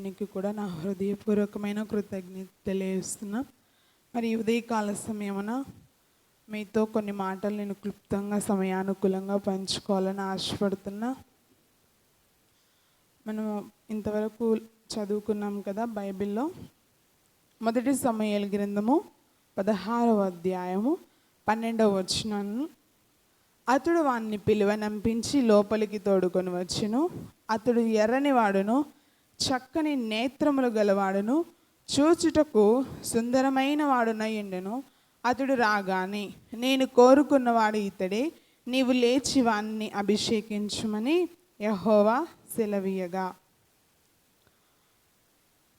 నీకు కూడా నా హృదయపూర్వకమైన కృతజ్ఞత తెలియజేస్తున్నా. మరి ఉదయకాల సమయమున మీతో కొన్ని మాటలు నేను క్లుప్తంగా సమయానుకూలంగా పంచుకోవాలని ఆశపడుతున్నా. మనం ఇంతవరకు చదువుకున్నాం కదా బైబిల్లో. మొదటి సమయాల గ్రంథము పదహారవ అధ్యాయము పన్నెండవ వచనాన్ని అతడు వాణ్ణి పిలువనంపించి లోపలికి తోడుకొని వచ్చును. అతడు ఎర్రని వాడును చక్కని నేత్రములు గలవాడును. చూచుటకు సుందరమైన వాడునయ్యుండెను అతడు రాగానే నేను కోరుకున్నవాడు ఇతడే. నీవు లేచి వాణ్ణి అభిషేకించుమని యహోవా సెలవీయగా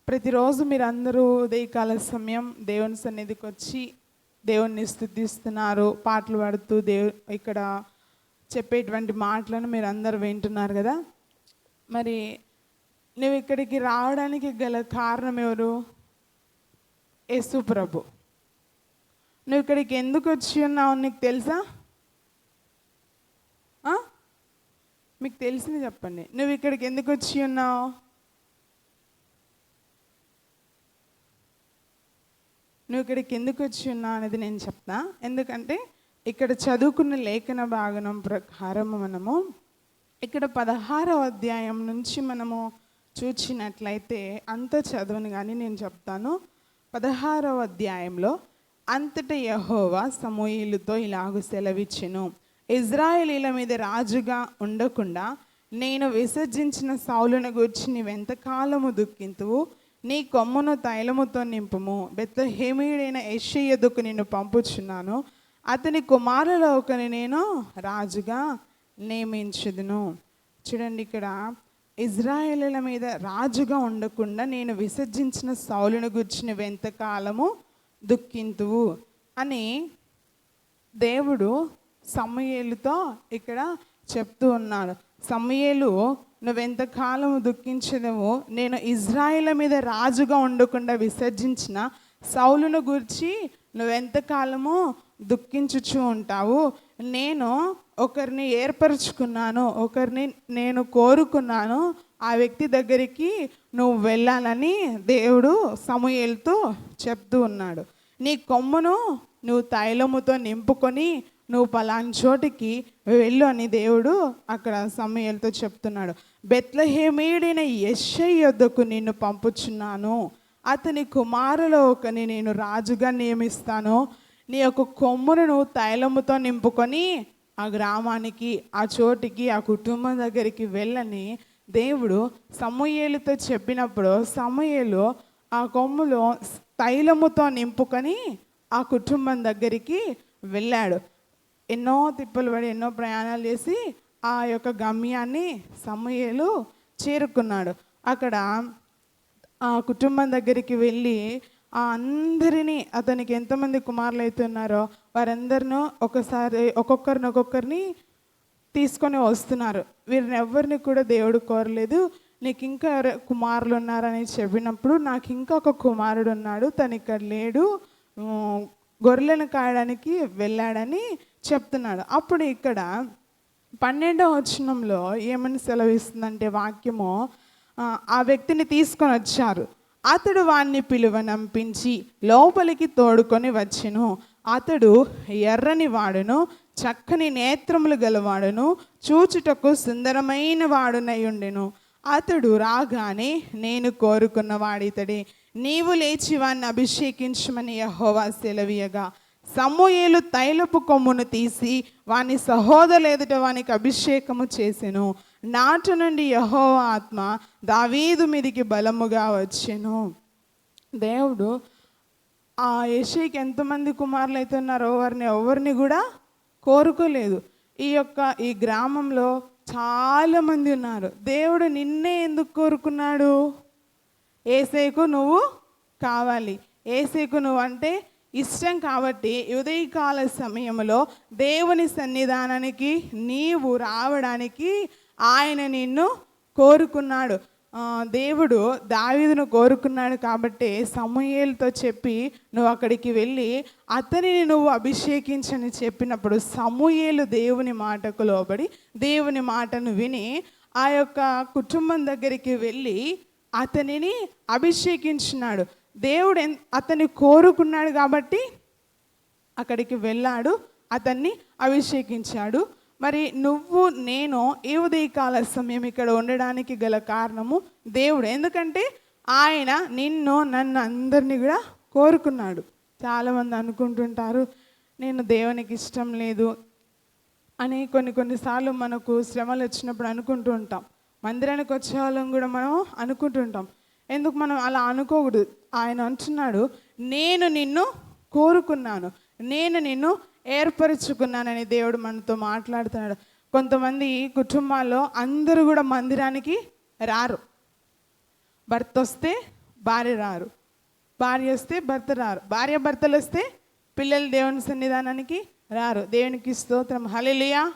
ప్రతిరోజు మీరందరూ ఉదయకాల సమయం దేవుని సన్నిధికి వచ్చి దేవుణ్ణి స్థుతిస్తున్నారు. పాటలు పాడుతూ దేవు ఇక్కడ చెప్పేటువంటి మాటలను మీరు అందరు వింటున్నారు కదా. మరి నువ్వు ఇక్కడికి రావడానికి గల కారణం ఎవరు? యేసు ప్రభు. నువ్వు ఇక్కడికి ఎందుకు వచ్చి ఉన్నావు నీకు తెలుసా? మీకు తెలిసింది చెప్పండి. నువ్వు ఇక్కడికి ఎందుకు వచ్చి ఉన్నావు? నువ్వు ఇక్కడికి ఎందుకు వచ్చి ఉన్నావు అనేది నేను చెప్తా. ఎందుకంటే ఇక్కడ చదువుకున్న లేఖన భాగనం ప్రకారం మనము ఇక్కడ పదహారవ అధ్యాయం నుంచి మనము చూచినట్లయితే అంత చదవను కానీ నేను చెప్తాను. పదహారవ అధ్యాయంలో అంతట యహోవా సమూహీలతో ఇలాగ సెలవిచ్చెను. ఇజ్రాయేలీల మీద రాజుగా ఉండకుండా నేను విసర్జించిన సౌలును గూర్చి నీవెంతకాలము దుఃఖింతువు? నీ కొమ్మును తైలముతో నింపుము. బెత్లహేమీయుడైన యెషయ్యదుకు నిన్ను పంపుచున్నాను. అతని కుమారుల ఒకని నేను రాజుగా నియమించుదును. చూడండి ఇక్కడ ఇజ్రాయేలీల మీద రాజుగా ఉండకుండా నేను విసర్జించిన సౌలును గుర్చిన వెంతకాలము దుఃఖింతువు? అని దేవుడు సమయేలుతో ఇక్కడ చెప్తూ ఉన్నాడు. సమయేలు నువ్వెంతకాలం దుఃఖించదవో నేను ఇజ్రాయేల్ మీద రాజుగా ఉండకుండా విసర్జించిన సౌలును గురించి నువ్వెంతకాలము దుఃఖించుచూ ఉంటావు? నేను ఒకరిని ఏర్పరచుకున్నాను ఒకరిని నేను కోరుకున్నాను ఆ వ్యక్తి దగ్గరికి నువ్వు వెళ్ళాలని దేవుడు సమూహలతో చెప్తూ ఉన్నాడు. నీ కొమ్మును నువ్వు తైలముతో నింపుకొని నువ్వు పలాని చోటికి వెళ్ళు అని దేవుడు అక్కడ సమయాలతో చెప్తున్నాడు. బెత్లహేమీయుడైన యెషై యొద్దకు నిన్ను పంపుచున్నాను. అతని కుమారులో ఒకని నేను రాజుగా నియమిస్తాను. నీ యొక్క కొమ్మును నువ్వు తైలముతో నింపుకొని ఆ గ్రామానికి ఆ చోటికి ఆ కుటుంబం దగ్గరికి వెళ్ళని దేవుడు సమూయేలుతో చెప్పినప్పుడు సమూయేలు ఆ కొమ్ములో తైలముతో నింపుకొని ఆ కుటుంబం దగ్గరికి వెళ్ళాడు. ఎన్నో తిప్పలు పడి ఎన్నో ప్రయాణాలు చేసి ఆ యొక్క గమ్యాన్ని సమూయేలు చేరుకున్నాడు. అక్కడ ఆ కుటుంబం దగ్గరికి వెళ్ళి ఆ అందరినీ అతనికి ఎంతమంది కుమారులు అయితే ఉన్నారో వారందరినూ ఒకసారి ఒక్కొక్కరిని ఒక్కొక్కరిని తీసుకొని వస్తున్నారు. వీరిని ఎవరిని కూడా దేవుడు కోరలేదు. నీకు ఇంకా కుమారులు ఉన్నారని చెప్పినప్పుడు నాకు ఇంకా ఒక కుమారుడు ఉన్నాడు తను ఇక్కడ లేడు గొర్రెలను కాయడానికి వెళ్ళాడని చెప్తున్నాడు. అప్పుడు ఇక్కడ పన్నెండవ వచనంలో ఏమని సెలవిస్తుందంటే వాక్యము ఆ వ్యక్తిని తీసుకొని వచ్చారు. అతడు వాణ్ణి పిలువనంపించి లోపలికి తోడుకొని వచ్చెను. అతడు ఎర్రని వాడును చక్కని నేత్రములు గలవాడును చూచుటకు సుందరమైన వాడునై ఉండెను. అతడు రాగానే నేను కోరుకున్న వాడితడే నీవు లేచి వాణ్ణి అభిషేకించమని యహోవా సెలవీయగా. సమూయేలు తైలపు కొమ్మును తీసి వాని సహోదరులు ఎదుట వానికి అభిషేకము చేసెను. నాటు నుండి యహో ఆత్మ దావీదు మీదికి బలముగా వచ్చెను. దేవుడు ఆ యషేకి ఎంతమంది కుమారులు అయితే ఉన్నారో వారిని ఎవరిని కూడా కోరుకోలేదు. ఈ యొక్క ఈ గ్రామంలో చాలామంది ఉన్నారు. దేవుడు నిన్నే ఎందుకు కోరుకున్నాడు? ఏసేకు నువ్వు కావాలి. ఏసేకు నువ్వు అంటే ఇష్టం కాబట్టి ఉదయకాల సమయంలో దేవుని సన్నిధానానికి నీవు రావడానికి ఆయన నిన్ను కోరుకున్నాడు. దేవుడు దావీదును కోరుకున్నాడు కాబట్టి సమూయేలుతో చెప్పి నువ్వు అక్కడికి వెళ్ళి అతనిని నువ్వు అభిషేకించని చెప్పినప్పుడు సమూయేలు దేవుని మాటకు లోబడి దేవుని మాటను విని ఆ యొక్క కుటుంబం దగ్గరికి వెళ్ళి అతనిని అభిషేకించినాడు. దేవుడు ఎన్- అతన్ని కోరుకున్నాడు కాబట్టి అక్కడికి వెళ్ళాడు అతన్ని అభిషేకించాడు. మరి నువ్వు నేను ఏ ఉదయకాల సమయం ఇక్కడ ఉండడానికి గల కారణము దేవుడు. ఎందుకంటే ఆయన నిన్ను నన్ను అందరినీ కూడా కోరుకున్నాడు. చాలామంది అనుకుంటుంటారు నేను దేవునికి ఇష్టం లేదు అని కొన్ని కొన్నిసార్లు మనకు శ్రమలు వచ్చినప్పుడు అనుకుంటూ ఉంటాం. మందిరానికి వచ్చే వాళ్ళం కూడా మనం అనుకుంటుంటాం ఎందుకు మనం అలా అనుకోకూడదు? ఆయన అంటున్నాడు నేను నిన్ను కోరుకున్నాను. నేను నిన్ను ఏర్పరచుకున్నానని దేవుడు మనతో మాట్లాడుతున్నాడు. కొంతమంది కుటుంబాల్లో అందరూ కూడా మందిరానికి రారు. భర్త వస్తే భార్య రారు. భార్య వస్తే భర్త రారు. భార్య భర్తలు వస్తే పిల్లలు దేవుని సన్నిధానానికి రారు. దేవునికి స్తోత్రం. హలెలుయా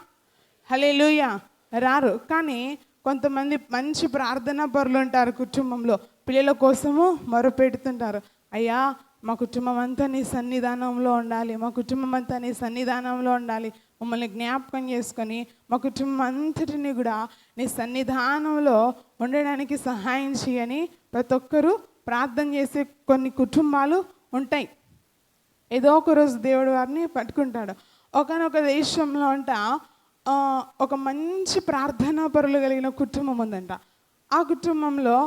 హలెలుయా రారు. కానీ కొంతమంది మంచి ప్రార్థనా పరులు ఉంటారు కుటుంబంలో. పిల్లల కోసము మొరపెడుతుంటారు. అయ్యా మా కుటుంబం అంతా నీ సన్నిధానంలో ఉండాలి. మా కుటుంబం అంతా నీ సన్నిధానంలో ఉండాలి. మమ్మల్ని జ్ఞాపకం చేసుకొని మా కుటుంబం అంతటిని కూడా నీ సన్నిధానంలో ఉండడానికి సహాయం చేయని ప్రతి ఒక్కరూ ప్రార్థన చేసే కొన్ని కుటుంబాలు ఉంటాయి. ఏదో ఒక రోజు దేవుడు వారిని పట్టుకుంటాడు. ఒకనొక దేశంలో అంట ఒక మంచి ప్రార్థనా పరులు కలిగిన కుటుంబం ఉందంట. ఆ కుటుంబంలో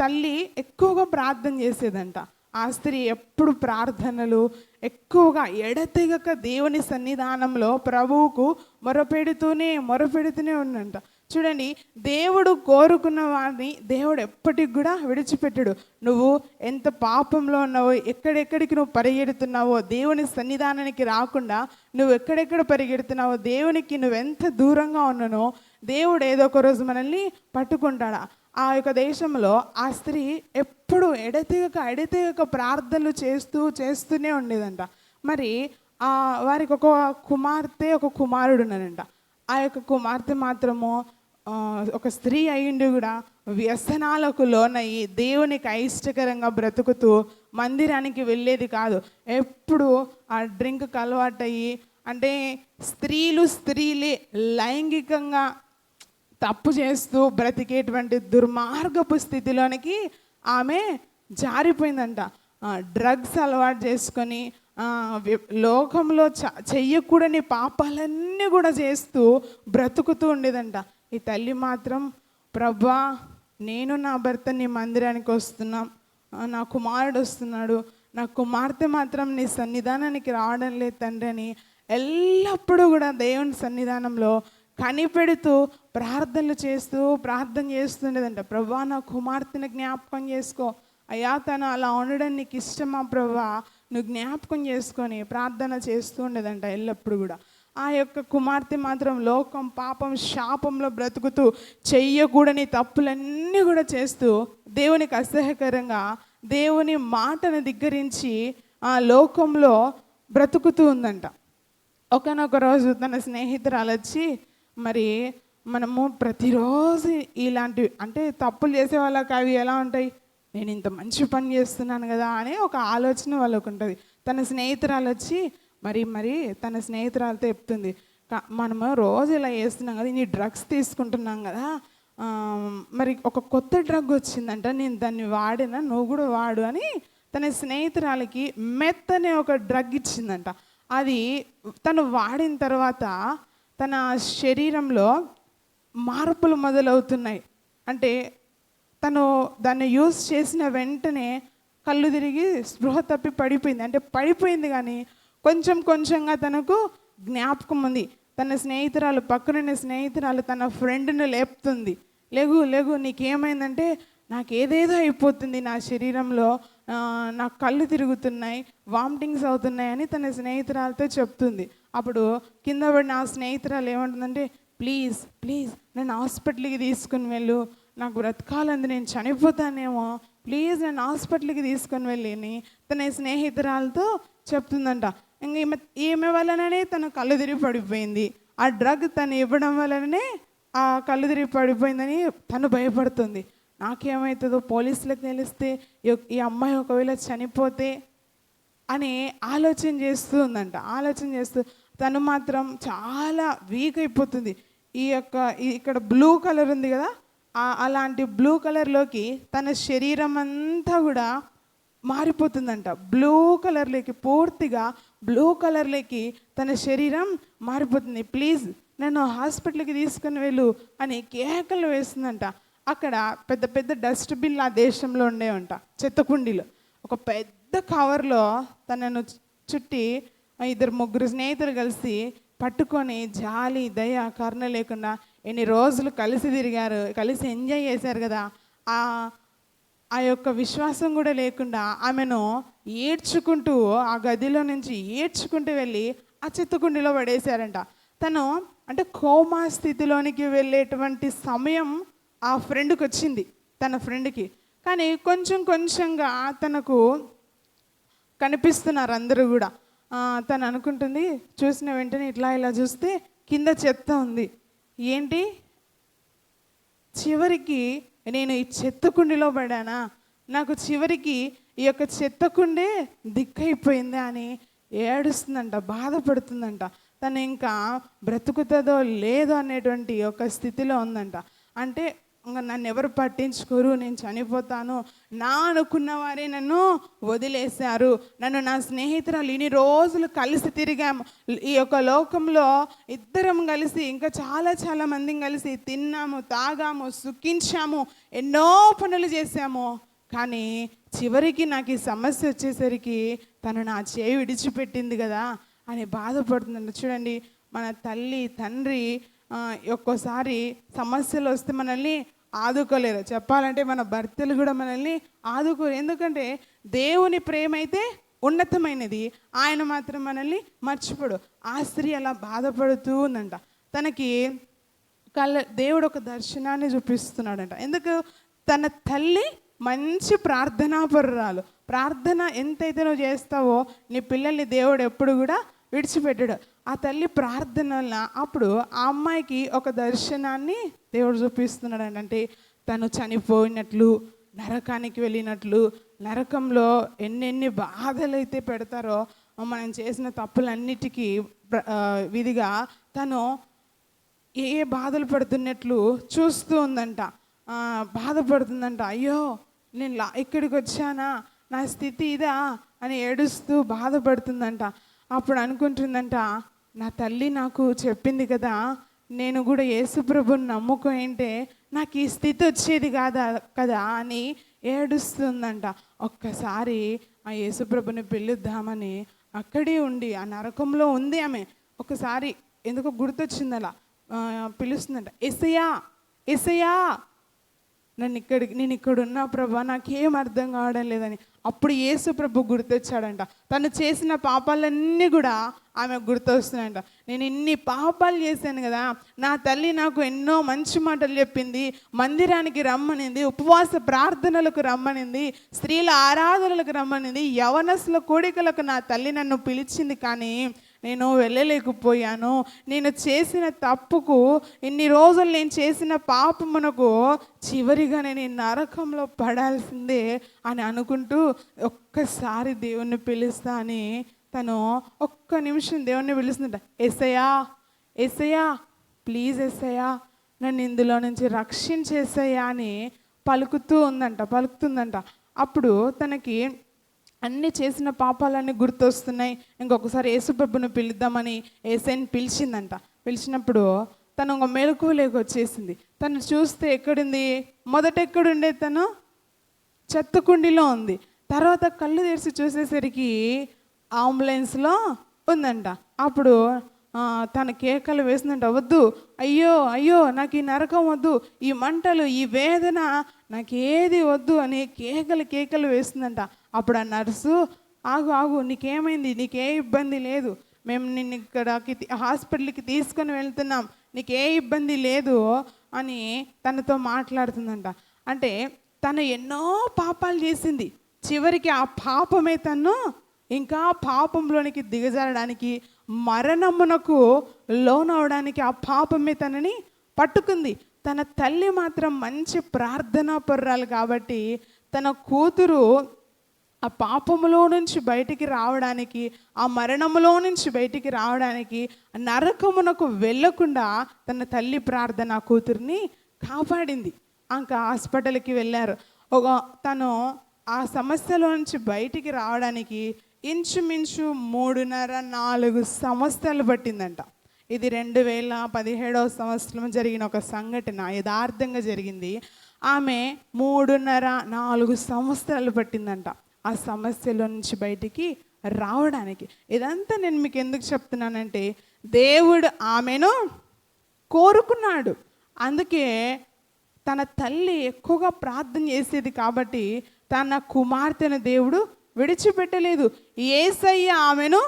తల్లి ఎక్కువగా ప్రార్థన చేసేదంట. ఆ స్త్రీ ఎప్పుడు ప్రార్థనలు ఎక్కువగా ఎడతెగక దేవుని సన్నిధానంలో ప్రభువుకు మొరపెడుతూనే మొరపెడుతూనే ఉందంట చూడండి దేవుడు కోరుకున్న వారిని దేవుడు ఎప్పటికి కూడా విడిచిపెట్టడు. నువ్వు ఎంత పాపంలో ఉన్నావో ఎక్కడెక్కడికి నువ్వు పరిగెడుతున్నావో దేవుని సన్నిధానానికి రాకుండా నువ్వు ఎక్కడెక్కడ పరిగెడుతున్నావో దేవునికి నువ్వెంత దూరంగా ఉన్నానో దేవుడు ఏదో ఒక రోజు మనల్ని పట్టుకుంటాడా? ఆ యొక్క దేశంలో ఆ స్త్రీ ఎప్పుడు ఎడతెగక ఎడతెగక ప్రార్థనలు చేస్తూ చేస్తూనే ఉండేదంట. మరి ఆ వారికి ఒక కుమార్తె ఒక కుమారుడు ఉన్నాడంట ఆ యొక్క కుమార్తె మాత్రము ఒక స్త్రీ అయ్యిండి కూడా వ్యసనాలకు లోనయ్యి దేవునికి అయిష్టకరంగా బ్రతుకుతూ మందిరానికి వెళ్ళేది కాదు. ఎప్పుడు ఆ డ్రింక్కి అలవాటయ్యి అంటే స్త్రీలు స్త్రీలే లైంగికంగా తప్పు చేస్తూ బ్రతికేటువంటి దుర్మార్గపు స్థితిలోనికి ఆమె జారిపోయిందంట. డ్రగ్స్ అలవాటు చేసుకొని లోకంలో చ చెయ్యకూడని పాపాలన్నీ కూడా చేస్తూ బ్రతుకుతూ ఉండేదంట. ఈ తల్లి మాత్రం ప్రభా నేను నా భర్త నీ మందిరానికి వస్తున్నాం. నా కుమారుడు వస్తున్నాడు. నా కుమార్తె మాత్రం నీ సన్నిధానానికి రావడం లేదు తండ్రి అని ఎల్లప్పుడూ కూడా దేవుని సన్నిధానంలో కనిపెడుతూ ప్రార్థనలు చేస్తూ ప్రార్థన చేస్తుండేదంట. ప్రభా నా కుమార్తెను జ్ఞాపకం చేసుకో. అయ్యా తను అలా ఉండడం నీకు ఇష్టమా ప్రభా? నువ్వు జ్ఞాపకం చేసుకొని ప్రార్థన చేస్తూ ఉండేదంట ఎల్లప్పుడు కూడా. ఆ యొక్క కుమార్తె మాత్రం లోకం పాపం శాపంలో బ్రతుకుతూ చెయ్యకూడని తప్పులన్నీ కూడా చేస్తూ దేవునికి అసహ్యకరంగా దేవుని మాటను దిగ్గరించి ఆ లోకంలో బ్రతుకుతూ ఉందంట. ఒకనొక రోజు తన స్నేహితురాలు వచ్చి మరి మనము ప్రతిరోజు ఇలాంటివి అంటే తప్పులు చేసే వాళ్ళకి అవి ఎలా ఉంటాయి? నేను ఇంత మంచి పని చేస్తున్నాను కదా అనే ఒక ఆలోచన వాళ్ళకు ఉంటుంది. తన స్నేహితురాలు వచ్చి మరి మరి తన స్నేహితురాలతో చెప్తుంది. మనము రోజు ఇలా చేస్తున్నాం కదా ఇన్ని డ్రగ్స్ తీసుకుంటున్నాం కదా మరి ఒక కొత్త డ్రగ్ వచ్చిందంట నేను దాన్ని వాడినా నువ్వు కూడా వాడు అని తన స్నేహితురాలకి మెత్ అనే ఒక డ్రగ్ ఇచ్చిందంట. అది తను వాడిన తర్వాత తన శరీరంలో మార్పులు మొదలవుతున్నాయి. అంటే తను దాన్ని యూస్ చేసిన వెంటనే కళ్ళు తిరిగి స్పృహ తప్పి పడిపోయింది. అంటే పడిపోయింది కానీ కొంచెం కొంచెంగా తనకు జ్ఞాపకం ఉంది. తన స్నేహితురాలు పక్కనున్న స్నేహితురాలు తన ఫ్రెండ్ని లేపుతుంది. లేగు లేగు నీకేమైందంటే నాకు ఏదేదో అయిపోతుంది నా శరీరంలో. నాకు కళ్ళు తిరుగుతున్నాయి వామిటింగ్స్ అవుతున్నాయి అని తన స్నేహితురాలతో చెప్తుంది. అప్పుడు కింద పడిన ఆ స్నేహితురాలు ఏమంటుందంటే ప్లీజ్ ప్లీజ్ నన్ను హాస్పిటల్కి తీసుకుని వెళ్ళు. నాకు బ్రతకాలంది నేను చనిపోతానేమో. ప్లీజ్ నన్ను హాస్పిటల్కి తీసుకొని వెళ్ళి తన స్నేహితురాలతో చెప్తుందంట. ఇంక ఈమె ఈమె వలననే తన కళ్ళు తిరిగి పడిపోయింది. ఆ డ్రగ్ తను ఇవ్వడం వలననే ఆ కళ్ళు తిరిగి పడిపోయిందని తను భయపడుతుంది. నాకేమవుతుందో పోలీసులకు తెలిస్తే ఈ- ఈ అమ్మాయి ఒకవేళ చనిపోతే అని ఆలోచన చేస్తూ ఉందంట ఆలోచన చేస్తూ తను మాత్రం చాలా వీక్ అయిపోతుంది. ఈ యొక్క ఇక్కడ బ్లూ కలర్ ఉంది కదా? అలాంటి బ్లూ కలర్లోకి తన శరీరం అంతా కూడా మారిపోతుందంట. బ్లూ కలర్లోకి పూర్తిగా బ్లూ కలర్లోకి తన శరీరం మారిపోతుంది. ప్లీజ్ నన్ను హాస్పిటల్కి తీసుకుని వెళ్ళు అని కేకలు వేస్తుందంట. అక్కడ పెద్ద పెద్ద డస్ట్బిన్లు ఆ దేశంలో ఉండేవంట చెత్త కుండీలు ఒక పెద్ద కవర్లో తనను చుట్టి ఇద్దరు ముగ్గురు స్నేహితులు కలిసి పట్టుకొని జాలి దయ కరుణ లేకుండా ఎన్ని రోజులు కలిసి తిరిగారు కలిసి ఎంజాయ్ చేశారు కదా. ఆ ఆ యొక్క విశ్వాసం కూడా లేకుండా ఆమెను ఏడ్చుకుంటూ ఆ గదిలో నుంచి ఏడ్చుకుంటూ వెళ్ళి ఆ చిత్తకుండిలో పడేశారంట. తను అంటే కోమా స్థితిలోనికి వెళ్ళేటువంటి సమయం ఆ ఫ్రెండ్కి వచ్చింది తన ఫ్రెండ్కి కానీ కొంచెం కొంచెంగా తనకు కనిపిస్తున్నారు అందరూ కూడా. తను అనుకుంటుంది చూసిన వెంటనే ఇట్లా ఇలా చూస్తే కింద చెత్త ఉంది. ఏంటి? చివరికి నేను ఈ చెత్త కుండిలో పడానా? నాకు చివరికి ఈ యొక్క చెత్త కుండే దిక్కైపోయిందా అని ఏడుస్తుందంట బాధపడుతుందంట. తను ఇంకా బ్రతుకుతుందో లేదో అనేటువంటి ఒక స్థితిలో ఉందంట. అంటే ఇంకా నన్ను ఎవరు పట్టించుకోరు నేను చనిపోతాను. నా అనుకున్న వారే నన్ను వదిలేశారు. నన్ను నా స్నేహితురాలు ఇన్ని రోజులు కలిసి తిరిగాము. ఈ యొక్క లోకంలో ఇద్దరం కలిసి ఇంకా చాలా చాలా మందిని కలిసి తిన్నాము తాగాము సుఖించాము ఎన్నో పనులు చేశాము. కానీ చివరికి నాకు ఈ సమస్య వచ్చేసరికి తను నా చేయి విడిచిపెట్టింది కదా అని బాధపడుతుందండి చూడండి మన తల్లి తండ్రి ఒక్కోసారి సమస్యలు వస్తే మనల్ని ఆదుకోలేరు చెప్పాలంటే మన భర్తలు కూడా మనల్ని ఆదుకోరు. ఎందుకంటే దేవుని ప్రేమ అయితే ఉన్నతమైనది. ఆయన మాత్రం మనల్ని మర్చిపోడు. ఆ స్త్రీ అలా బాధపడుతూ ఉందంట తనకి కళ్ళ దేవుడు ఒక దర్శనాన్ని చూపిస్తున్నాడంట. ఎందుకు? తన తల్లి మంచి ప్రార్థనాపరురాలు. ప్రార్థన ఎంతైతే నువ్వు చేస్తావో నీ పిల్లల్ని దేవుడు ఎప్పుడు కూడా విడిచిపెట్టాడు. ఆ తల్లి ప్రార్థన వల్ల అప్పుడు ఆ అమ్మాయికి ఒక దర్శనాన్ని దేవుడు చూపిస్తున్నాడు అంటే తను చనిపోయినట్లు నరకానికి వెళ్ళినట్లు నరకంలో ఎన్నెన్ని బాధలు అయితే పెడతారో మనం చేసిన తప్పులన్నిటికీ విధిగా తను ఏ ఏ బాధలు పడుతున్నట్లు చూస్తూ ఉందంట. బాధపడుతుందంట అయ్యో నేను లా ఇక్కడికి వచ్చానా నా స్థితి ఇదా? అని ఏడుస్తూ బాధపడుతుందంట. అప్పుడు అనుకుంటుందంట నా తల్లి నాకు చెప్పింది కదా నేను కూడా యేసుప్రభుని నమ్ముకుంటే నాకు ఈ స్థితి వచ్చేది కాదా కదా అని ఏడుస్తుందంట. ఒక్కసారి ఆ యేసుప్రభుని పిలుద్దామని అక్కడే ఉండి ఆ నరకంలో ఉంది ఆమె. ఒకసారి ఎందుకో గుర్తొచ్చింది అలా పిలుస్తుందంట ఎసయా ఎసయా నన్ను ఇక్కడికి నేను ఇక్కడ ఉన్నా ప్రభా నాకేం అర్థం కావడం లేదని. అప్పుడు యేసు ప్రభు గుర్తొచ్చాడంట. తను చేసిన పాపాలన్నీ కూడా ఆమె గుర్తొస్తున్నాయంట. నేను ఇన్ని పాపాలు చేశాను కదా నా తల్లి నాకు ఎన్నో మంచి మాటలు చెప్పింది మందిరానికి రమ్మనింది ఉపవాస ప్రార్థనలకు రమ్మనింది స్త్రీల ఆరాధనలకు రమ్మనింది యవనస్ల కోడికలకు నా తల్లి నన్ను పిలిచింది కానీ నేను వెళ్ళలేకపోయాను. నేను చేసిన తప్పుకు ఇన్ని రోజులు నేను చేసిన పాపమునకు చివరిగా నేను నరకంలో పడాల్సిందే అని అనుకుంటూ ఒక్కసారి దేవుణ్ణి పిలుస్తా అని తను ఒక్క నిమిషం దేవుణ్ణి పిలుస్తుంట ఎసయా ఎసయా ప్లీజ్ ఎసయా నన్ను ఇందులో నుంచి రక్షించేసయ్యా అని పలుకుతూ ఉందంట పలుకుతుందంట. అప్పుడు తనకి అన్ని చేసిన పాపాలన్నీ గుర్తొస్తున్నాయి. ఇంకొకసారి యేసుప్రభుని పిలుద్దామని ఏసైని పిలిచిందంట. పిలిచినప్పుడు తను ఒక మెలకువలోకి వచ్చేసింది. తను చూస్తే ఎక్కడుంది? మొదట ఎక్కడుండే తను? చెత్త కుండీలో ఉంది. తర్వాత కళ్ళు తెరిచి చూసేసరికి అంబులెన్స్లో ఉందంట. అప్పుడు తన కేకలు వేసిందంట వద్దు. అయ్యో అయ్యో నాకు ఈ నరకం వద్దు. ఈ మంటలు ఈ వేదన నాకు ఏది వద్దు అని కేకలు కేకలు వేస్తుందంట. అప్పుడు ఆ నర్సు ఆగు ఆగు నీకేమైంది? నీకే ఇబ్బంది లేదు. మేము నిన్ను ఇక్కడకి హాస్పిటల్కి తీసుకొని వెళ్తున్నాం. నీకే ఇబ్బంది లేదు అని తనతో మాట్లాడుతుందంట. అంటే తను ఎన్నో పాపాలు చేసింది. చివరికి ఆ పాపమే తను ఇంకా పాపంలోనికి దిగజారడానికి మరణమునకు లోనవడానికి ఆ పాపమే తనని పట్టుకుంది. తన తల్లి మాత్రం మంచి ప్రార్థనా పర్రాలు కాబట్టి తన కూతురు ఆ పాపములో నుంచి బయటికి రావడానికి ఆ మరణములో నుంచి బయటికి రావడానికి నరకమునకు వెళ్ళకుండా తన తల్లి ప్రార్థన ఆ కూతుర్ని కాపాడింది. ఇంకా హాస్పిటల్కి వెళ్ళారు. ఒక తను ఆ సమస్యలో నుంచి బయటికి రావడానికి ఇంచుమించు మూడున్నర నాలుగు సంవత్సరాలు పట్టిందంట. ఇది రెండు వేల పదిహేడవ సంవత్సరం జరిగిన ఒక సంఘటన యథార్థంగా జరిగింది. ఆమె మూడున్నర నాలుగు సంవత్సరాలు పట్టిందంట. ఆ సమస్యలో నుంచి బయటికి రావడానికి. ఇదంతా నేను మీకు ఎందుకు చెప్తున్నానంటే దేవుడు ఆమెను కోరుకున్నాడు. అందుకే తన తల్లి ఎక్కువగా ప్రార్థన చేసేది కాబట్టి తన కుమార్తెను దేవుడు విడిచిపెట్టలేదు. ఏసయ్య ఆమెను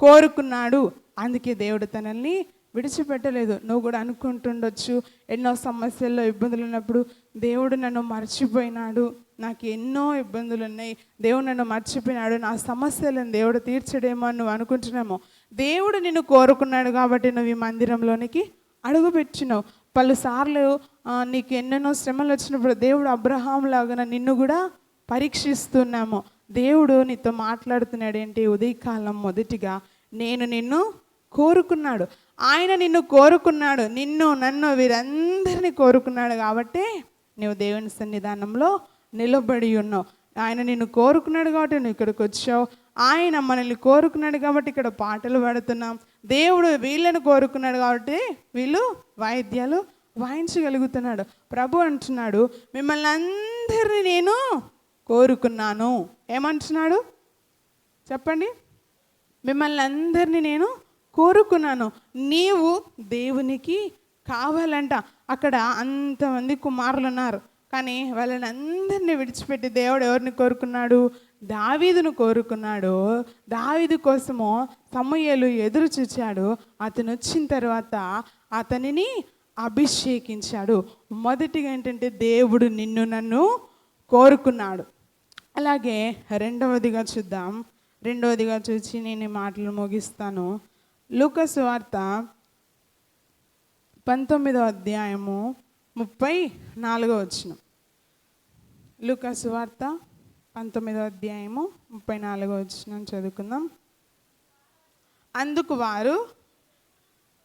కోరుకున్నాడు. అందుకే దేవుడు తనల్ని విడిచిపెట్టలేదు. నువ్వు కూడా అనుకుంటుండొచ్చు ఎన్నో సమస్యల్లో ఇబ్బందులు ఉన్నప్పుడు దేవుడు నన్ను మర్చిపోయినాడు. నాకు ఎన్నో ఇబ్బందులు ఉన్నాయి దేవుడు నన్ను మర్చిపోయినాడు. నా సమస్యలను దేవుడు తీర్చడేమో అని నువ్వు అనుకుంటున్నామో. దేవుడు నిన్ను కోరుకున్నాడు కాబట్టి నువ్వు ఈ మందిరంలోనికి అడుగుపెట్టినావు. పలుసార్లు నీకు ఎన్నెన్నో శ్రమలు వచ్చినప్పుడు దేవుడు అబ్రహాం లాగా నిన్ను కూడా పరీక్షిస్తున్నాము. దేవుడు నీతో మాట్లాడుతున్నాడు ఏంటి? ఉదయకాలం మొదటిగా నేను నిన్ను కోరుకున్నాడు. ఆయన నిన్ను కోరుకున్నాడు. నిన్ను నన్ను వీరందరినీ కోరుకున్నాడు కాబట్టి నువ్వు దేవుని సన్నిధానంలో నిలబడి ఉన్నావు. ఆయన నిన్ను కోరుకున్నాడు కాబట్టి నువ్వు ఇక్కడికి వచ్చావు. ఆయన మనల్ని కోరుకున్నాడు కాబట్టి ఇక్కడ పాటలు పాడుతున్నాం. దేవుడు వీళ్ళని కోరుకున్నాడు కాబట్టి వీళ్ళు వాయిద్యాలు వాయించగలుగుతున్నాడు. ప్రభు అంటున్నాడు మిమ్మల్ని అందరినీ నేను కోరుకున్నాను. ఏమంటున్నాడు? చెప్పండి. మిమ్మల్ని అందరినీ నేను కోరుకున్నాను. నీవు దేవునికి కావాలంట. అక్కడ అంతమంది కుమారులు ఉన్నారు కానీ వాళ్ళని అందరినీ విడిచిపెట్టి దేవుడు ఎవరిని కోరుకున్నాడు? దావీదును కోరుకున్నాడు. దావీదు కోసము సమూయేలు ఎదురు చూచాడు. అతను వచ్చిన తర్వాత అతనిని అభిషేకించాడు. మొదటిగా ఏంటంటే దేవుడు నిన్ను నన్ను కోరుకున్నాడు. అలాగే రెండవదిగా చూద్దాం. రెండవదిగా చూసి నేను మాటలు ముగిస్తాను. లూకస్ వార్త పంతొమ్మిదో అధ్యాయము ముప్పై నాలుగో వచ్చిన లూకసు వార్త పంతొమ్మిదో అధ్యాయము ముప్పై నాలుగో వచ్చిన చదువుకుందాం. అందుకు వారు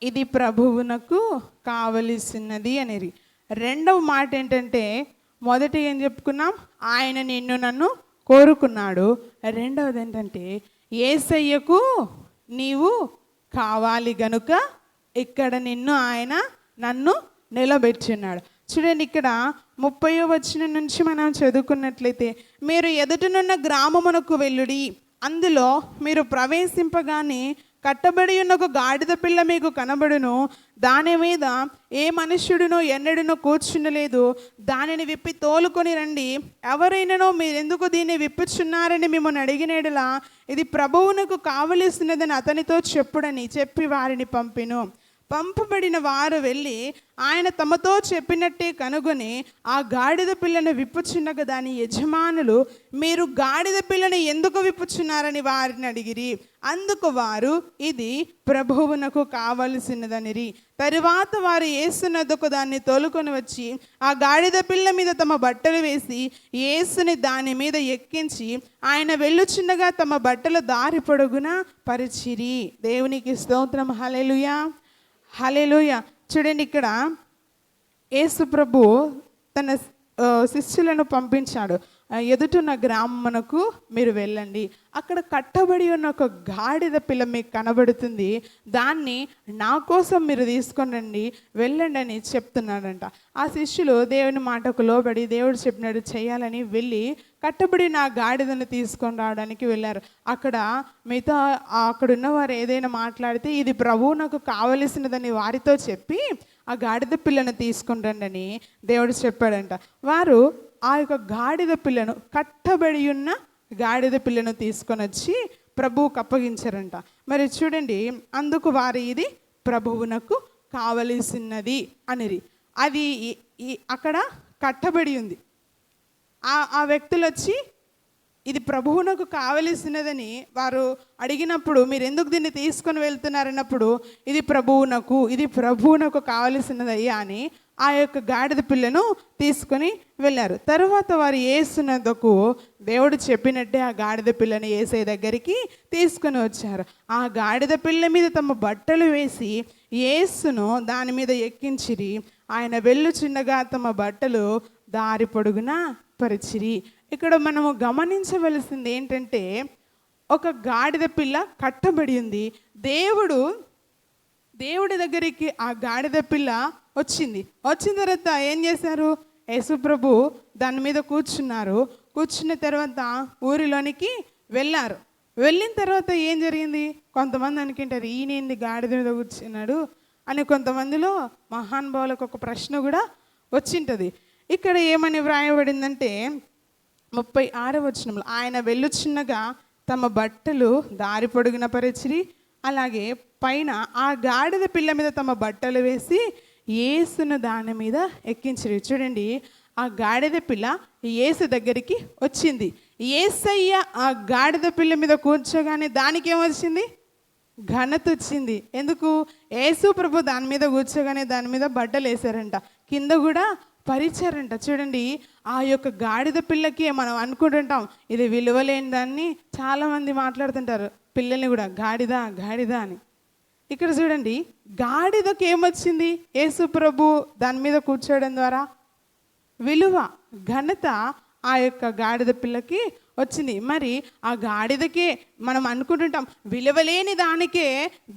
ఇది ప్రభువునకు కావలసినది అనేది రెండవ మాట ఏంటంటే మొదటి ఏం చెప్పుకున్నాం? ఆయన నిన్ను నన్ను కోరుకున్నాడు. రెండవది ఏంటంటే ఏసయ్యకు నీవు కావాలి గనుక ఇక్కడ నిన్ను ఆయన నన్ను నిలబెట్టున్నాడు చూడండి ఇక్కడ ముప్పై వచ్చిన నుంచి మనం చదువుకున్నట్లయితే మీరు ఎదుటనున్న గ్రామమునకు వెళ్ళుడి అందులో మీరు ప్రవేశింపగానే కట్టబడి ఉన్న ఒక గాడిద పిల్ల మీకు కనబడును. దాని మీద ఏ మనుష్యుడునో ఎన్నడనో కూర్చుండలేదు. దానిని విప్పి తోలుకొని రండి. ఎవరైనానో మీరెందుకు దీన్ని విప్పుచున్నారని మిమ్మల్ని అడిగినడలా ఇది ప్రభువునకు కావలసినదని అతనితో చెప్పుడని చెప్పి వారిని పంపిను. పంపబడిన వారు వెళ్ళి ఆయన తమతో చెప్పినట్టే కనుగొని ఆ గాడిద పిల్లను విప్పుచున్నగా దాని యజమానులు మీరు గాడిద పిల్లను ఎందుకు విప్పుచున్నారని వారిని అడిగిరి. అందుకు వారు ఇది ప్రభువునకు కావలసినదనిరి. తరువాత వారు ఏసునద్దకు దాన్ని తోలుకొని వచ్చి ఆ గాడిద పిల్ల మీద తమ బట్టలు వేసి ఏసుని దాని మీద ఎక్కించి ఆయన వెళ్ళుచుండగా తమ బట్టలు దారి పొడుగున పరిచిరి. దేవునికి స్తోత్రం. హలెలుయా హలేలోయ చూడండి ఇక్కడ యేసు ప్రభు తన శిష్యులను పంపించాడు. ఆ, ఎదుటున్న గ్రామమునకు మీరు వెళ్ళండి. అక్కడ కట్టబడి ఉన్న ఒక గాడిద పిల్ల మీకు కనబడుతుంది. దాన్ని నా కోసం మీరు తీసుకొని రండి వెళ్ళండి అని చెప్తున్నాడంట. ఆ శిష్యులు దేవుని మాటకు లోబడి దేవుడు చెప్పినాడు చేయాలని వెళ్ళి కట్టబడి నా గాడిదను తీసుకొని రావడానికి వెళ్ళారు. అక్కడ మిగతా అక్కడ ఉన్నవారు ఏదైనా మాట్లాడితే ఇది ప్రభువు నాకు కావలసినదని వారితో చెప్పి ఆ గాడిద పిల్లను తీసుకుని రండి దేవుడు చెప్పాడంట. వారు ఆ యొక్క గాడిద పిల్లను కట్టబడి ఉన్న గాడిద పిల్లను తీసుకొని వచ్చి ప్రభువుకు అప్పగించారంట. మరి చూడండి అందుకు వారు ఇది ప్రభువునకు కావలసినది అనిరి. అది అక్కడ కట్టబడి ఉంది. ఆ ఆ వ్యక్తులు వచ్చి ఇది ప్రభువునకు కావలసినదని వారు అడిగినప్పుడు మీరు ఎందుకు దీన్ని తీసుకొని వెళ్తున్నారన్నప్పుడు ఇది ప్రభువునకు ఇది ప్రభువునకు కావలసినదయ్యా అని ఆ యొక్క గాడిద పిల్లను తీసుకొని వెళ్ళారు. తరువాత వారు ఏసునందుకు దేవుడు చెప్పినట్టే ఆ గాడిద పిల్లని ఏసే దగ్గరికి తీసుకొని వచ్చారు. ఆ గాడిద పిల్ల మీద తమ బట్టలు వేసి యేసును దాని మీద ఎక్కించిరి. ఆయన వెళ్ళు చిన్నగా తమ బట్టలు దారి పొడుగునా పరిచిరి ఇక్కడ మనము గమనించవలసింది ఏంటంటే ఒక గాడిద పిల్ల కట్టబడి ఉంది. దేవుడు దేవుడి దగ్గరికి ఆ గాడిద పిల్ల వచ్చింది. వచ్చిన తర్వాత ఏం చేశారు? యేసుప్రభు దాని మీద కూర్చున్నారు. కూర్చున్న తర్వాత ఊరిలోనికి వెళ్ళారు. వెళ్ళిన తర్వాత ఏం జరిగింది? కొంతమంది అనుకుంటారు ఈయనేంది గాడిద మీద కూర్చున్నాడు? అని కొంతమందిలో మహానుభావులకు ఒక ప్రశ్న కూడా వచ్చింటుంది. ఇక్కడ ఏమని వ్రాయబడిందంటే ముప్పై ఆరవ వచనంలో ఆయన వెళ్ళుచున్నగా తమ బట్టలు దారి పొడుగున పరిచిరి అలాగే పైన ఆ గాడిద పిల్ల మీద తమ బట్టలు వేసి ఏసును దాని మీద ఎక్కించిరి. చూడండి ఆ గాడిద పిల్ల ఏసు దగ్గరికి వచ్చింది. ఏసయ్య ఆ గాడిద పిల్ల మీద కూర్చోగానే దానికి ఏమొచ్చింది ఘనత వచ్చింది. ఎందుకు? ఏసు ప్రభు దాని మీద కూర్చోగానే దాని మీద బట్టలు వేసారంట కింద కూడా పరిచారంట. చూడండి ఆ యొక్క గాడిద పిల్లకి మనం అనుకుంటుంటాం ఇది విలువలేని దాన్ని చాలామంది మాట్లాడుతుంటారు పిల్లల్ని కూడా గాడిద గాడిద అని. ఇక్కడ చూడండి గాడిదకి ఏమొచ్చింది? యేసు ప్రభు దాని మీద కూర్చోవడం ద్వారా విలువ ఘనత ఆ యొక్క గాడిద పిల్లకి వచ్చింది. మరి ఆ గాడిదకే మనం అనుకుంటుంటాం విలువలేని దానికే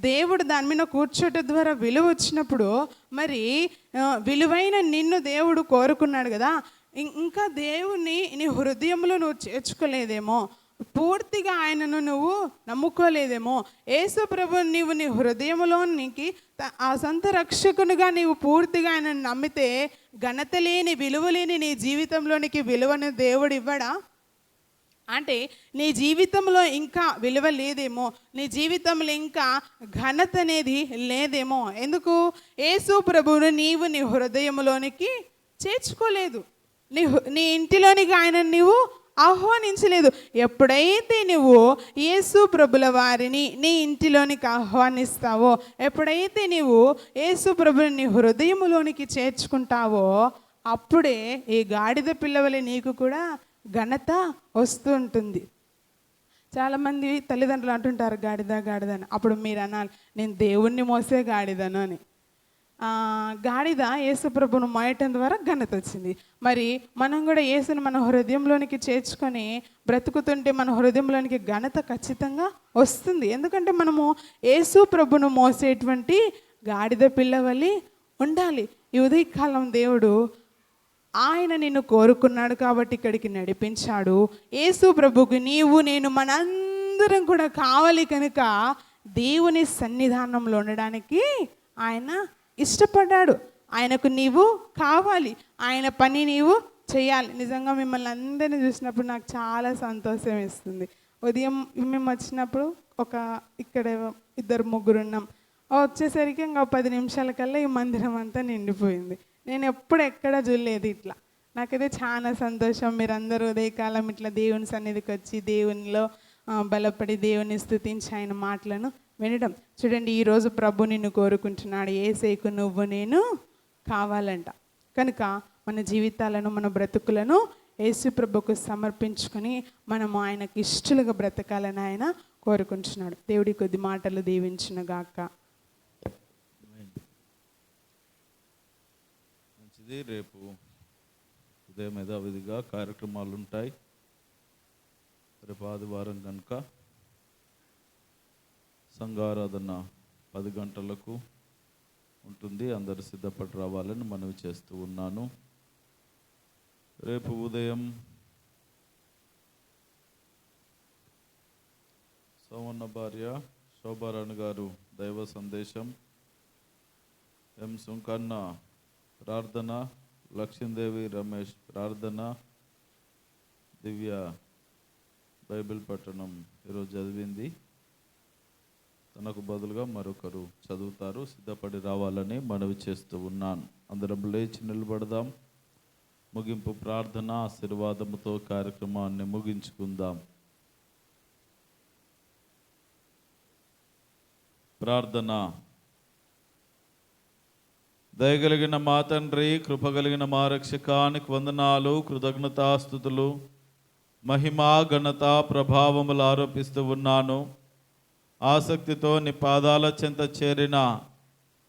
దేవుడు దాని మీద కూర్చోట ద్వారా విలువ వచ్చినప్పుడు మరి విలువైన నిన్ను దేవుడు కోరుకున్నాడు కదా. ఇంకా దేవుణ్ణి నీ హృదయంలో నువ్వు చేర్చుకోలేదేమో. పూర్తిగా ఆయనను నువ్వు నమ్ముకోలేదేమో. యేసు ప్రభు నీవు నీ హృదయంలోనికి ఆ సొంత రక్షకునిగా నీవు పూర్తిగా ఆయనను నమ్మితే ఘనత లేని విలువ లేని నీ జీవితంలోనికి విలువను దేవుడు ఇవ్వడా? అంటే నీ జీవితంలో ఇంకా విలువ లేదేమో నీ జీవితంలో ఇంకా ఘనత అనేది లేదేమో. ఎందుకు? యేసు ప్రభువును నీవు నీ హృదయంలోనికి చేర్చుకోలేదు. నీ నీ ఇంటిలోనికి ఆయన నీవు ఆహ్వానించలేదు. ఎప్పుడైతే నువ్వు యేసు ప్రభుల వారిని నీ ఇంటిలోనికి ఆహ్వానిస్తావో ఎప్పుడైతే నీవు యేసు ప్రభుని నీ హృదయములోనికి చేర్చుకుంటావో అప్పుడే ఈ గాడిద పిల్లవలే నీకు కూడా ఘనత వస్తూ ఉంటుంది చాలామంది తల్లిదండ్రులు అంటుంటారు గాడిద గాడిద అని అప్పుడు మీరు అనాలి నేను దేవుణ్ణి మోసే గాడిదను అని. గాడిద యేసుప్రభును మోయటం ద్వారా ఘనత వచ్చింది. మరి మనం కూడా యేసుని మన హృదయంలోనికి చేర్చుకొని బ్రతుకుతుంటే మన హృదయంలోనికి ఘనత ఖచ్చితంగా వస్తుంది. ఎందుకంటే మనము యేసు ప్రభును మోసేటువంటి గాడిద పిల్లవలి ఉండాలి. ఈ ఉదయకాలం దేవుడు ఆయన నిన్ను కోరుకున్నాడు కాబట్టి ఇక్కడికి నడిపించాడు. యేసు ప్రభుకి నీవు నేను మనందరం కూడా కావాలి కనుక దేవుని సన్నిధానంలో ఉండడానికి ఆయన ఇష్టపడ్డాడు. ఆయనకు నీవు కావాలి. ఆయన పని నీవు చేయాలి. నిజంగా మిమ్మల్ని అందరినీ చూసినప్పుడు నాకు చాలా సంతోషం ఇస్తుంది ఉదయం మేము వచ్చినప్పుడు ఒక ఇక్కడ ఇద్దరు ముగ్గురు ఉన్నాం. వచ్చేసరికి ఇంకా పది నిమిషాల కల్లా ఈ మందిరం అంతా నిండిపోయింది. నేను ఎప్పుడు ఎక్కడ చూడలేదు ఇట్లా. నాకైతే చాలా సంతోషం. మీరందరూ ఉదయకాలం ఇట్లా దేవుని సన్నిధికి వచ్చి దేవునిలో బలపడి దేవుని స్థుతించి ఆయన మాటలను వినడం. చూడండి ఈరోజు ప్రభు నిన్ను కోరుకుంటున్నాడు. ఏసేకు నువ్వు నేను కావాలంట. కనుక మన జీవితాలను మన బ్రతుకులను యేసు ప్రభుకు సమర్పించుకొని మనము ఆయనకి ఇష్టలుగా బ్రతకాలని ఆయన కోరుకుంటున్నాడు. దేవుడి కొద్ది మాటలు దీవించును గాక మంచిది రేపు ఉదయం యథావిధిగా కార్యక్రమాలు ఉంటాయి రేపు ఆదివారం కనుక సంఘారాధన పది గంటలకు ఉంటుంది. అందరు సిద్ధపడి రావాలని మనవి చేస్తూ ఉన్నాను. రేపు ఉదయం సోమన్న భార్య శోభారాణి గారు దైవ సందేశం. ఎం సుంకన్న ప్రార్థన లక్ష్మీదేవి రమేష్ ప్రార్థన. దివ్య బైబిల్ పట్టణం ఈరోజు చదివింది. తనకు బదులుగా మరొకరు చదువుతారు సిద్ధపడి రావాలని మనవి చేస్తూ ఉన్నాను. అందరం లేచి నిలబడదాం. ముగింపు ప్రార్థన ఆశీర్వాదముతో కార్యక్రమాన్ని ముగించుకుందాం. ప్రార్థన దయగలిగిన మా తండ్రి కృపగలిగిన మా రక్షకానికి వందనాలు కృతజ్ఞతాస్థుతులు మహిమా ఘనత ప్రభావములు ఆరోపిస్తూ ఉన్నాను. ఆసక్తితో నీ పాదాల చెంత చేరిన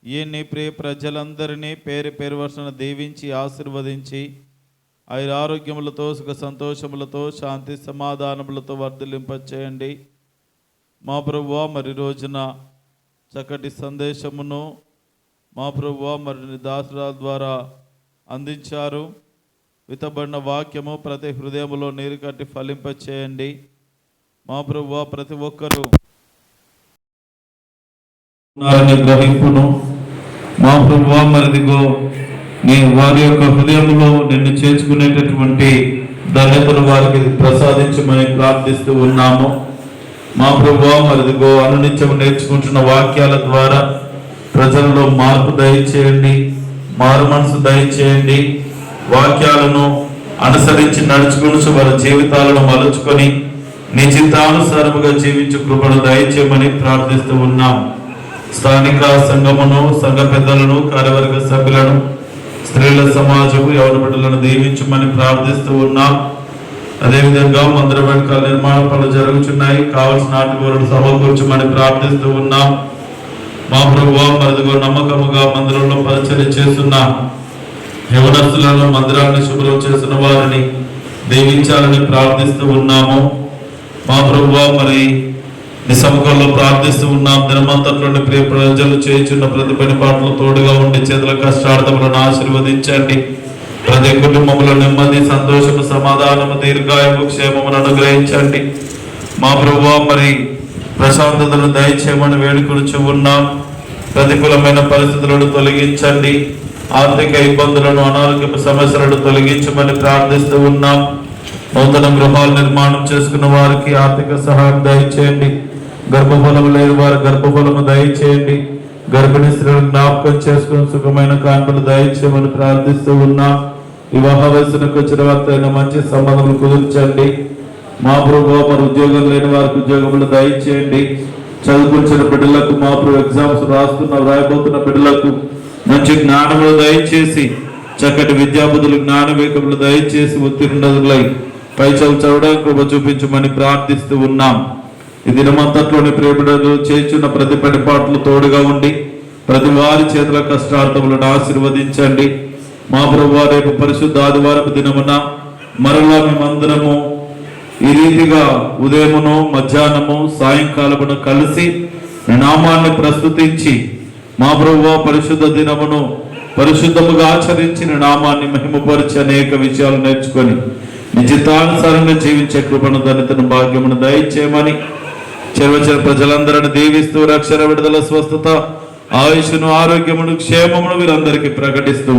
ఈ నీ ప్రియ ప్రజలందరినీ పేరు పేరు వర్షన దీవించి ఆశీర్వదించి ఆయన ఆరోగ్యములతో సుఖ సంతోషములతో శాంతి సమాధానములతో వర్ధలింపచేయండి మా ప్రభువ మరి రోజున చక్కటి సందేశమును మా ప్రభువ మరి దాసుల ద్వారా అందించారు. వితబడిన వాక్యము ప్రతి హృదయములో నీరు కట్టి ఫలింపచేయండి. మా ప్రభువ ప్రతి ఒక్కరూ గ్రహింపును. మా ప్రభు మరిదిగో నీ వారి యొక్క హృదయంలో నిన్ను చేర్చుకునేటటువంటి ధన్యతను వారికి ప్రసాదించమని ప్రార్థిస్తూ ఉన్నాము. మా ప్రభువ మరిదిగో అనునిత్యం నేర్చుకుంటున్న వాక్యాల ద్వారా ప్రజల్లో మార్పు దయచేయండి మారు మనసు దయచేయండి. వాక్యాలను అనుసరించి నడుచుకుని వారి జీవితాలను మలుచుకొని నీ జీవించు కృపను దయచేయమని ప్రార్థిస్తూ ఉన్నాం. స్థానిక సంఘమును సంఘ పెద్దలను కార్యవర్గ సభ్యులను స్త్రీల సమాజము ఎవరి బిడ్డలను దీవించమని ప్రార్థిస్తూ ఉన్నాం. అదేవిధంగా మందిర వెనకాల నిర్మాణ పనులు జరుగుతున్నాయి కావలసిన నాటి సమకూర్చమని ప్రార్థిస్తూ ఉన్నాం. మా ప్రభు మరదుగో నమ్మకముగా మందిరంలో పరిచయం చేస్తున్న యవనస్తులను మందిరాన్ని శుభ్రం చేసిన వారిని దీవించాలని ప్రార్థిస్తూ ఉన్నాము. మా ప్రభు మరి నిసముఖంలో ప్రార్థిస్తూ ఉన్నాం. దినమంతట్లోని ప్రియ ప్రజలు చేయుచున్న ప్రతి పని పాటలు తోడుగా ఉండి చేతుల కష్టార్థములను ఆశీర్వదించండి. ప్రతి కుటుంబంలో నెమ్మది సంతోషము సమాధానము దీర్ఘాయము క్షేమమును అనుగ్రహించండి. మా ప్రభు మరి ప్రశాంతతను దయచేయమని వేడుకొనుచు ఉన్నాం. ప్రతికూలమైన పరిస్థితులను తొలగించండి. ఆర్థిక ఇబ్బందులను అనారోగ్య సమస్యలను తొలగించమని ప్రార్థిస్తూ ఉన్నాం. నూతన గృహాలు నిర్మాణం చేసుకున్న వారికి ఆర్థిక సహాయం దయచేయండి. గర్భఫలం లేని వారి గర్భఫలము దయచేయండి. గర్భిణీ స్త్రీలను జ్ఞాపకం చేసుకుని సుఖమైన కాన్పులు దయచేయమని ప్రార్థిస్తూ ఉన్నాం. వివాహ వయసునకు వచ్చిన వారితో మంచి సంబంధం కుదిర్చండి. మా ప్రభు మరి ఉద్యోగం లేని వారికి ఉద్యోగములు దయచేయండి. చదువుకొచ్చిన బిడ్డలకు మా ప్రభు ఎగ్జామ్స్ రాస్తున్న రాయబోతున్న బిడ్డలకు మంచి జ్ఞానములు దయచేసి చక్కటి విద్యాబుద్ధులు జ్ఞానవేకములు దయచేసి ఉత్తీర్ణులై పై చదువు చదవడానికి కృప చూపించమని ప్రార్థిస్తూ ఉన్నాం. ఈ దినమంతట్లోని ప్రేమిడలు చేస్తున్న ప్రతి పనిపాట్లు తోడుగా ఉండి ప్రతి వారి చేతుల కష్టార్థములను ఆశీర్వదించండి. మా ప్రభు రేపు పరిశుద్ధ ఆదివారపు దినమున మరలా మేమందరము రీతిగా ఉదయమును మధ్యాహ్నము సాయంకాలమును కలిసి నామాన్ని ప్రస్తుతించి మా ప్రభు పరిశుద్ధ దినమును పరిశుద్ధముగా ఆచరించిన నామాన్ని మహిమపరిచి అనేక విషయాలు నేర్చుకొని నిజితానుసారంగా జీవించే కృపను ధనితను భాగ్యమును దయచేయమని చెరవచెర ప్రజలందరిని దీవిస్తూ రక్షణ విడుదల స్వస్థత ఆయుష్ను ఆరోగ్యమును క్షేమమును వీరందరికీ ప్రకటిస్తూ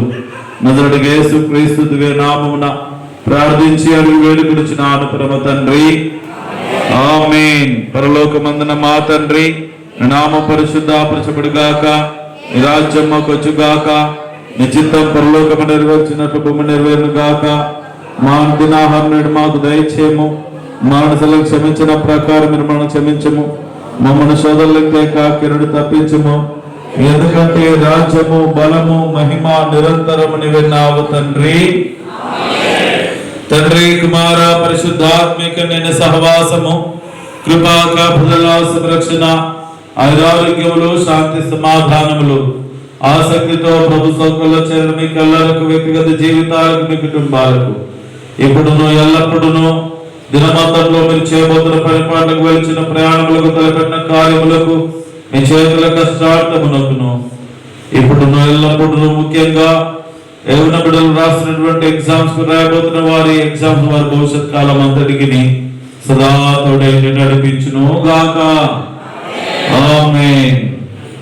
నదుడు యేసు క్రీస్తు నామమున ప్రార్థించి అడుగు వేడుకొనిచున్నాను పరమ తండ్రి. ఆమెన్. పరలోకమందున మా తండ్రి నామ పరిశుద్ధాపరచబడుగాక గాక రాజ్యం మాకొచ్చుగాక నీ చిత్తం పరలోకము నెరవేర్చినట్లు భూమి నెరవేరును గాక మా దినాహారం నేడు మాకు దయచేయము. మా క్షమించిన ప్రకారం మీరు మనం క్షమించము. మమ్మల్ని శోధనలకు లేక కిరుడు తప్పించము. ఎందుకంటే రాజ్యము బలము మహిమ నిరంతరము నివెన్నావు తండ్రి. తండ్రి కుమార పరిశుద్ధాత్మిక నేను సహవాసము కృపా కాపుదల సంరక్షణ ఐరారోగ్యములు శాంతి సమాధానములు ఆసక్తితో ప్రభు సౌకర్యంలో చేరిన మీ కళ్ళకు వ్యక్తిగత జీవితాలకు మీ కుటుంబాలకు. ఇప్పుడును ఎల్లప్పుడును దినమంతంలో మీరు చేయబోతున్న పరిపాలనకు వెలిచిన ప్రయాణములకు తలపెట్టిన కార్యములకు మీ చేతుల కష్టార్థమునకును. ఇప్పుడు ఎల్లప్పుడును ముఖ్యంగా ఎవరిన బిడ్డలు రాసినటువంటి ఎగ్జామ్స్ రాయబోతున్న వారి ఎగ్జామ్స్ వారి భవిష్యత్ కాలం అంతటికి సదా తోడే నడిపించును గాక ఆమె